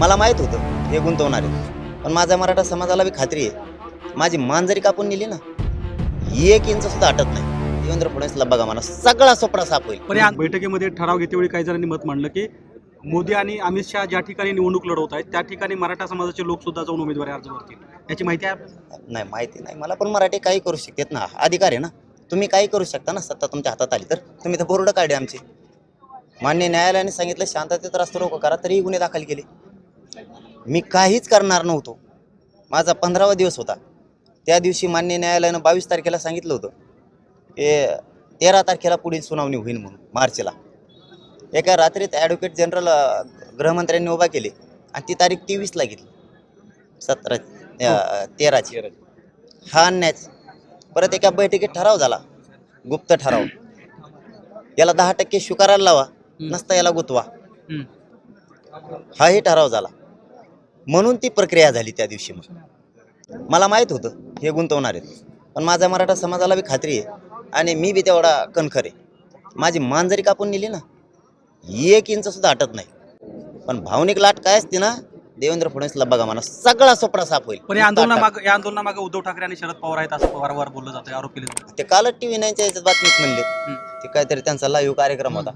मला माहीत होतं हे गुंतवणार. आहे पण माझ्या मराठा समाजाला बी खात्री आहे. माझी मान जरी कापून नेली ना एक इंच सुद्धा हटत नाही. देवेंद्र फडणवीसला बघा मला सगळा सोपडा साप होईल. पण या बैठकीमध्ये ठराव घेतेवेळी काही जणांनी मत मांडलं की मोदी आणि अमित शहा ज्या ठिकाणी निवडणूक लढवत आहेत त्या ठिकाणी मराठा समाजाचे लोक सुद्धा जाऊन उमेदवारी अर्ज भरतील याची माहिती आहे? नाही माहिती नाही. मला पण मराठी काही करू शकतात ना. अधिकार आहे ना. तुम्ही काही करू शकता ना. सत्ता तुमच्या हातात आली तर. तुम्ही तर बोर्ड काढले आमचे. मान्य न्यायालयाने सांगितलं शांततेत रस्ता रोको करा तरीही गुन्हे दाखल केले. मी काहीच करणार नव्हतो. माझा पंधरावा दिवस होता. त्या दिवशी मान्य न्यायालयानं बावीस तारखेला सांगितलं होतं. की तेरा तारखेला पुढील सुनावणी होईल म्हणून मार्चला. एका रात्रीत ॲडव्होकेट जनरल गृहमंत्र्यांनी उभा केले आणि ती तारीख तेवीसला घेतली. सतरा तेराची. हा अन्यायच. परत एका बैठकीत ठराव झाला. गुप्त ठराव. याला दहा टक्के स्वीकारायला लावा नसता याला गुतवा. हाही ठराव झाला. म्हणून ती प्रक्रिया झाली त्या दिवशी मग. मला माहीत होतं हे गुंतवणार आहेत. पण माझ्या मराठा समाजाला बी खात्री आहे आणि मी बी तेवढा कणखर आहे. माझी मान जरी कापून नेली ना एक इंच सुद्धा हटत नाही. पण भावनिक लाट काय असते ना देवेंद्र फडणवीसला बघा मला सगळा सोपडा साप होईल. पण या आंदोलनामागे या आंदोलनामागे उद्धव ठाकरे आणि शरद पवार आहेत असं वारंवार बोललं जातं आरोप केले ते कालच टी व्ही नाईनच्या याच्यात बातमीत म्हणले. ते काहीतरी त्यांचा लाईव्ह कार्यक्रम होता.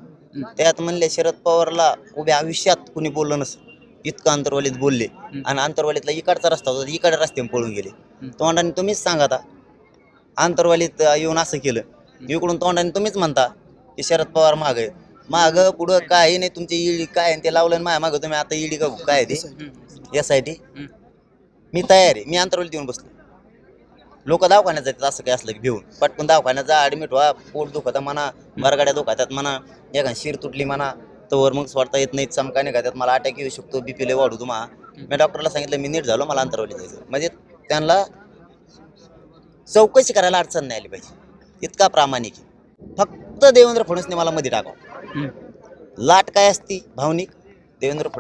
त्यात म्हणले शरद पवारला उभ्या आयुष्यात कुणी बोललं नसं इतकं अंतरवालीत बोलले. आणि अंतरवालीतला इकडचा रस्ता होता इकडे रस्त्याने पळून गेले. तोंडाने तुम्हीच सांगा आता. अंतरवालीत येऊन असं केलं. इकडून तोंडाने तुम्हीच म्हणता की शरद पवार माग आहे. माग पुढं काही नाही तुमची ईडी काय आहे? ते लावलं माझ्या मागं तुम्ही आता ईडी का काय आहे ते? S I T. मी तयार आहे. मी अंतरवलीत येऊन बसलो. लोक दवाखान्यात जातात असं काय असलं की भिवून. पटकन दवाखान्यात जा ॲडमिट व्हा. पोट दुखत म्हणा बरगाड्या दुखातात म्हणा. एखादी शिर तुटली म्हणा. तवर मग स्वतः येत नाही चमका निघातात मला अटॅक येऊ शकतो बीपी लय वाढू तुम्हा. मी डॉक्टरला सांगितलं मी नीट झालो मला अंतरवली जायचं म्हणजे त्यांना चौकशी करायला अडचण नाही आली पाहिजे. इतका प्रामाणिक. फक्त देवेंद्र फडणवीसने मला मध्ये टाकावं. लाट काय असती? भावनिक. देवेंद्र फडणवीस